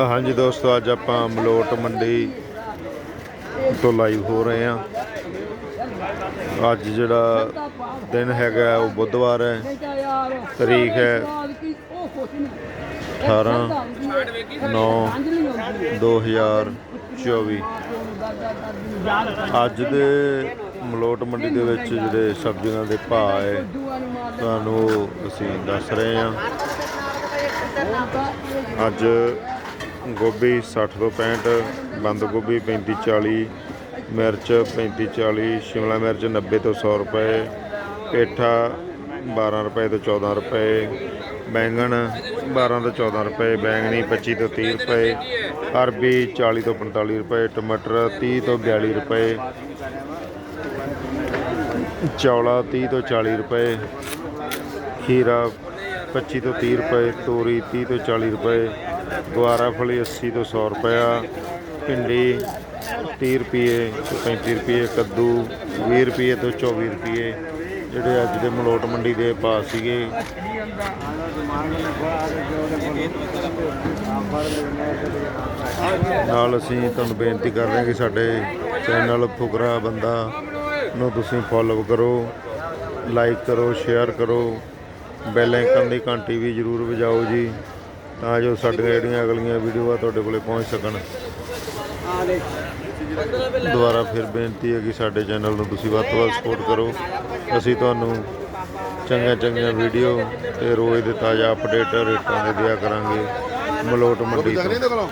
ਹਾਂਜੀ ਦੋਸਤੋ, ਅੱਜ ਆਪਾਂ ਮਲੋਟ ਮੰਡੀ ਤੋਂ ਲਾਈਵ ਹੋ ਰਹੇ ਹਾਂ। ਅੱਜ ਜਿਹੜਾ ਦਿਨ ਹੈਗਾ ਉਹ ਬੁੱਧਵਾਰ ਹੈ। ਤਰੀਕ ਹੈ 18 9 2024 ਅੱਜ ਦੇ ਮਲੋਟ ਮੰਡੀ ਦੇ ਵਿੱਚ ਜਿਹੜੇ ਸਬਜ਼ੀਆਂ ਦੇ ਭਾਅ ਹੈ, ਤੁਹਾਨੂੰ ਅਸੀਂ ਦੱਸ ਰਹੇ ਹਾਂ। ਅੱਜ ਗੋਭੀ 60 ਤੋਂ 65 ਬੰਦ ਗੋਭੀ 35 40 ਮਿਰਚ 35 40 ਸ਼ਿਮਲਾ ਮਿਰਚ 90 ਤੋਂ 100 ਰੁਪਏ, ਪੇਠਾ 12 ਰੁਪਏ ਤੋਂ 14 ਰੁਪਏ, ਬੈਂਗਣ 12 ਤੋਂ 14 ਰੁਪਏ, ਬੈਂਗਣੀ 25 ਤੋਂ 30 ਰੁਪਏ, ਅਰਬੀ 40 ਤੋਂ 45 ਰੁਪਏ, ਟਮਾਟਰ 30 ਤੋਂ 42 ਰੁਪਏ, ਚੌਲਾ 30 ਤੋਂ 40 ਰੁਪਏ, ਖੀਰਾ 25 ਤੋਂ 30 ਰੁਪਏ, ਤੋਰੀ 30 ਤੋਂ 40 ਰੁਪਏ, ਗੁਆਰਾ ਫਲੀ 80 ਤੋਂ 100 ਰੁਪਇਆ, ਭਿੰਡੀ 30 ਰੁਪਏ ਤੋਂ 35 ਰੁਪਏ, ਕੱਦੂ 20 ਰੁਪਏ ਤੋਂ 24 ਰੁਪਏ, ਜਿਹੜੇ ਅੱਜ ਦੇ ਮਲੋਟ ਮੰਡੀ ਦੇ ਪਾਸ ਸੀਗੇ। ਨਾਲ ਅਸੀਂ ਤੁਹਾਨੂੰ ਬੇਨਤੀ ਕਰ ਰਹੇ ਹਾਂ ਕਿ ਸਾਡੇ ਚੈਨਲ ਫੁਕਰਾ ਬੰਦਾ ਨੂੰ ਤੁਸੀਂ ਫੋਲੋ ਕਰੋ ਲਾਈਕ ਕਰੋ ਸ਼ੇਅਰ ਕਰੋ। ਬੈਲ ਆਈਕਨ ਦੀ ਘੰਟੀ ਵੀ ਜ਼ਰੂਰ ਵਜਾਓ ਜੀ, ਤਾਂ ਜੋ ਸਾਡੀਆਂ ਜਿਹੜੀਆਂ ਅਗਲੀਆਂ ਵੀਡੀਓਆਂ ਤੁਹਾਡੇ ਕੋਲੇ ਪਹੁੰਚ ਸਕਣ। ਦੁਬਾਰਾ ਫਿਰ ਬੇਨਤੀ ਹੈ ਕਿ ਸਾਡੇ ਚੈਨਲ ਨੂੰ ਤੁਸੀਂ ਵੱਧ ਤੋਂ ਵੱਧ ਸਪੋਰਟ ਕਰੋ। ਅਸੀਂ ਤੁਹਾਨੂੰ ਚੰਗੀਆਂ ਚੰਗੀਆਂ ਵੀਡੀਓ ਤੇ ਰੋਜ਼ ਦੇ ਤਾਜ਼ਾ ਅਪਡੇਟ ਰੇਟਾਂ ਦੇ ਦਿਆ ਕਰਾਂਗੇ। ਮਲੋਟ ਮੰਡੀ ਤੋਂ।